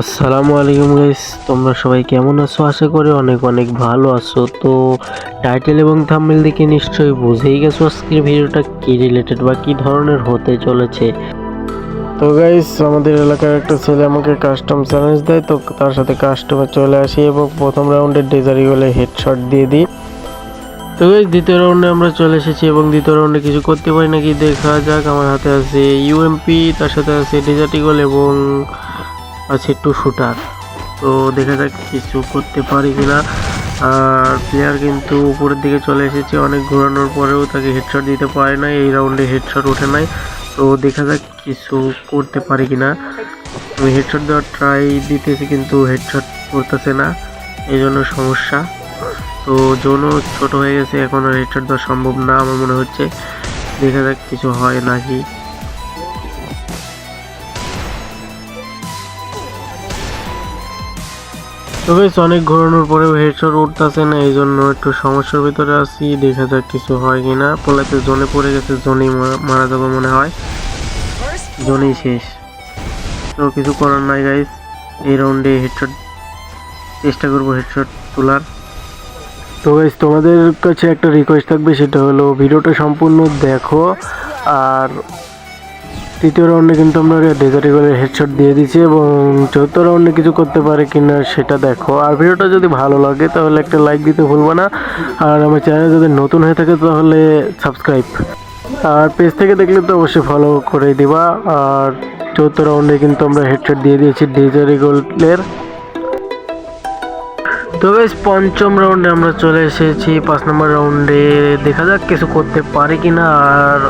আসসালামু আলাইকুম গাইস তোমরা সবাই কেমন আছো? আশা করি অনেক অনেক ভালো আছো। তো টাইটেল এবং থাম্বনেল দেখে নিশ্চয়ই বুঝেই গেছো আজকের ভিডিওটা কি রিলেটেড বা কি ধরনের হতে চলেছে। তো গাইস আমাদের এলাকার একটা ছেলে আমাকে কাস্টম চ্যালেঞ্জ দেয়, তো তার সাথে কাস্টমে চলে আসি এবং প্রথম রাউন্ডে ডেজারি গলে হেডশট দিয়ে দিই। তো গাইস দ্বিতীয় রাউন্ডে আমরা চলে এসেছি এবং দ্বিতীয় রাউন্ডে কিছু করতে পারি নাকি? দেখা যাক, আমার হাতে আছে ইউএমপি তার সাথে আছে ডেজার্টিগল এবং আছে টু শুটার তো দেখা যাক কিছু করতে পারি কিনা। আর প্লেয়ার কিন্তু উপরের দিকে চলে এসেছে, অনেক ঘোরানোর পরেও তাকে হেডশট দিতে পারে না এই রাউন্ডে হেডশট ওঠে নাই। তো দেখা যাক কিছু করতে পারি কিনা। আমি হেডশট দেওয়ার ট্রাই দিতেছি কিন্তু হেডশট করতেছে না, এই জন্য সমস্যা। তো জোনও ছোট হয়ে গেছে, এখন হেডশট দেওয়া সম্ভব না, আমার মনে হচ্ছে। দেখা যাক কিছু হয় নাকি। তো বেশ, অনেক ঘোরানোর পরেও হেডশট উঠতেছে না এই জন্য একটু সমস্যার ভিতরে আছি। দেখা যাক কিছু হয় কিনা। পোলাতে জোনে পড়ে গেছে, জোনেই মারা- মারা যাবে মনে হয়। জোনেই শেষ। তো কিছু করার নাই গাইস এই রাউন্ডে হেডশট চেষ্টা করব হেডশট তোলার। তো গাইস তোমাদের কাছে একটা রিকোয়েস্ট থাকবে, সেটা হলো, ভিডিওটা সম্পূর্ণ দেখো। আর তৃতীয় রাউন্ডে কিন্তু আমরা ডেজার্ট ইগলের হেডশট দিয়ে দিচ্ছি এবং চতুর্থ রাউন্ডে কিছু করতে পারে কি না সেটা দেখো। আর ভিডিওটা যদি ভালো লাগে তাহলে একটা লাইক দিতে ভুলবো না। আর আমার চ্যানেল যদি নতুন হয়ে থাকে তাহলে সাবস্ক্রাইব আর পেজ থেকে দেখলে তো অবশ্যই ফলো করে দিবা। আর চতুর্থ রাউন্ডে কিন্তু আমরা হেডশট দিয়ে দিয়েছি ডেজার গোল্ডের তো বেশ, পঞ্চম রাউন্ডে আমরা চলে এসেছি। পাঁচ নম্বর রাউন্ডে দেখা যাক কিছু করতে পারি কিনা। আর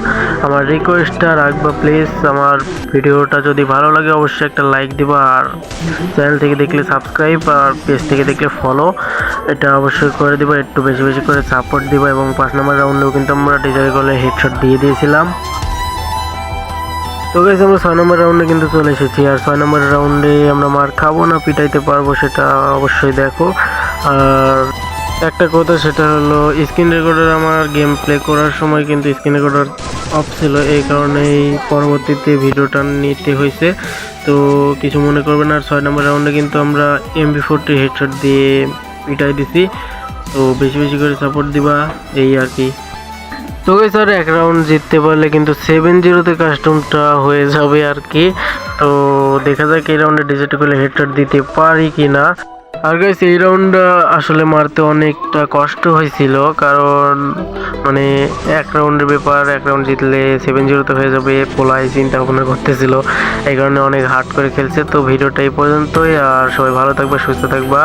আমার রিকোয়েস্টটা রাখবা প্লিজ আমার ভিডিওটা যদি ভালো লাগে, অবশ্যই একটা লাইক দিবা। আর চ্যানেল থেকে দেখলে সাবস্ক্রাইব আর পেজ থেকে দেখলে ফলো এটা অবশ্যই করে দিবা, একটু বেশি বেশি করে সাপোর্ট দিবা। এবং পাঁচ নম্বর রাউন্ডেও কিন্তু আমরা ডিজাইন করে হেডশট দিয়ে দিয়েছিলাম। তো গেছে আমরা ছয় নম্বর রাউন্ডে কিন্তু চলে এসেছি। আর ছয় নম্বর রাউন্ডে আমরা মার খাব না, পিটাইতে পারব সেটা অবশ্যই দেখো। আর একটা কথা সেটা হলো, স্ক্রিন রেকর্ডার আমার গেম প্লে করার সময় কিন্তু স্ক্রিন রেকর্ডার অফ ছিল, এই কারণেই পরবর্তীতে ভিডিওটা নিতে হয়েছে। তো কিছু মনে করবেন আর ছয় নম্বর রাউন্ডে কিন্তু আমরা এমবি ফোরটি হেডশট দিয়ে পিটাই দিছি। তো বেশি বেশি করে সাপোর্ট দিবা, এই আর কি। তো আর এক রাউন্ড জিততে পারলে কিন্তু সেভেন জিরোতে কাস্টমটা হয়ে যাবে আর কি। তো দেখা যাক এই রাউন্ডে ডিজিট করলে হেডশট দিতে পারি কি না আর গাইস এই রাউন্ড আসলে মারতে অনেকটা কষ্ট হয়েছিল, কারণ মানে এক রাউন্ডের ব্যাপার, এক রাউন্ড জিতলে সেভেন জিরো তো হয়ে যাবে পোলাই চিন্তা ভাবনা করতেছিল। এই কারণে অনেক হার্ড করে খেলছে, তো ভিডিওটা এই পর্যন্তই, আর সবাই ভালো থাকবে, সুস্থ থাকবা।